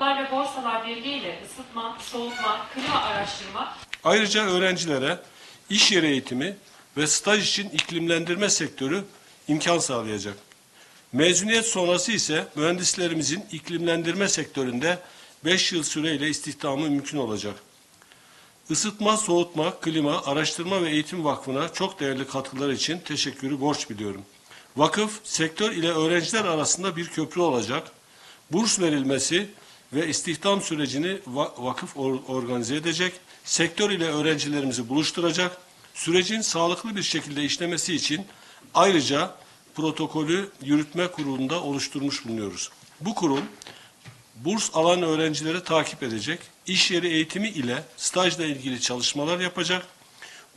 Ve Borsalar Birliği ile ısıtma, soğutma, klima araştırma, Ayrıca öğrencilere iş yeri eğitimi ve staj için iklimlendirme sektörü imkan sağlayacak. Mezuniyet sonrası ise mühendislerimizin iklimlendirme sektöründe 5 yıl süreyle istihdamı mümkün olacak. Isıtma, soğutma, klima, araştırma ve eğitim vakfına çok değerli katkılar için teşekkürü borç biliyorum. Vakıf, sektör ile öğrenciler arasında bir köprü olacak. Burs verilmesi ve istihdam sürecini va- vakıf or- organize edecek. Sektör ile öğrencilerimizi buluşturacak. Sürecin sağlıklı bir şekilde işlemesi için ayrıca protokolü yürütme kurulunda oluşturmuş bulunuyoruz. Bu kurul burs alan öğrencileri takip edecek, iş yeri eğitimi ile stajla ilgili çalışmalar yapacak,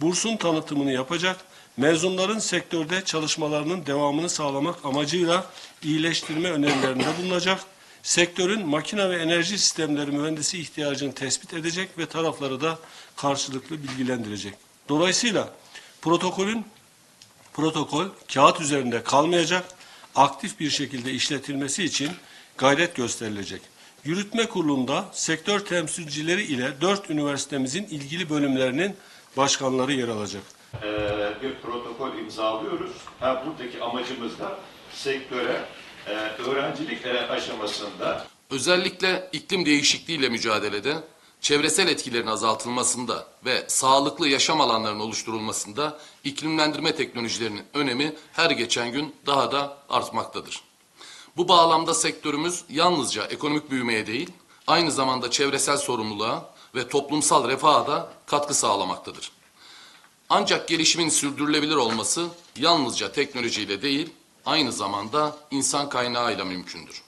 bursun tanıtımını yapacak, mezunların sektörde çalışmalarının devamını sağlamak amacıyla iyileştirme önerilerinde bulunacak, sektörün makine ve enerji sistemleri mühendisi ihtiyacını tespit edecek ve tarafları da karşılıklı bilgilendirecek. Dolayısıyla protokolün protokol kağıt üzerinde kalmayacak, aktif bir şekilde işletilmesi için gayret gösterilecek. Yürütme kurulunda sektör temsilcileri ile dört üniversitemizin ilgili bölümlerinin başkanları yer alacak. e, bir protokol imzalıyoruz. Ha, buradaki amacımız da sektöre e, öğrencilik e, aşamasında Özellikle iklim değişikliğiyle mücadelede, çevresel etkilerin azaltılmasında ve sağlıklı yaşam alanlarının oluşturulmasında iklimlendirme teknolojilerinin önemi her geçen gün daha da artmaktadır. Bu bağlamda sektörümüz yalnızca ekonomik büyümeye değil, aynı zamanda çevresel sorumluluğa ve toplumsal refaha da katkı sağlamaktadır. Ancak gelişimin sürdürülebilir olması yalnızca teknolojiyle değil, aynı zamanda insan kaynağıyla mümkündür.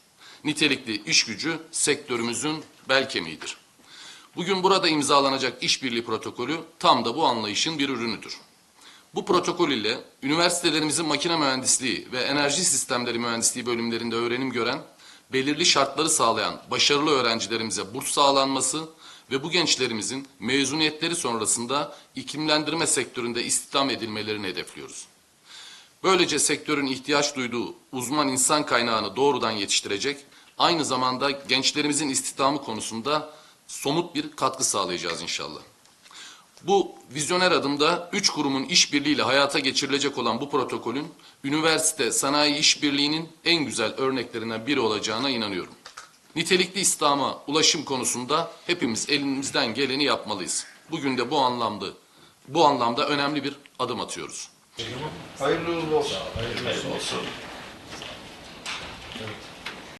Nitelikli iş gücü sektörümüzün bel kemiğidir. Bugün burada imzalanacak işbirliği protokolü tam da bu anlayışın bir ürünüdür. Bu protokol ile üniversitelerimizin makine mühendisliği ve enerji sistemleri mühendisliği bölümlerinde öğrenim gören, belirli şartları sağlayan başarılı öğrencilerimize burs sağlanması ve bu gençlerimizin mezuniyetleri sonrasında iklimlendirme sektöründe istihdam edilmelerini hedefliyoruz. Böylece sektörün ihtiyaç duyduğu uzman insan kaynağını doğrudan yetiştirecek, aynı zamanda gençlerimizin istihdamı konusunda somut bir katkı sağlayacağız inşallah. Bu vizyoner adımda üç kurumun işbirliğiyle hayata geçirilecek olan bu protokolün üniversite sanayi işbirliğinin en güzel örneklerinden biri olacağına inanıyorum. Nitelikli İslam'a ulaşım konusunda hepimiz elimizden geleni yapmalıyız. Bugün de bu anlamda bu anlamda önemli bir adım atıyoruz. I lose also. I lose also.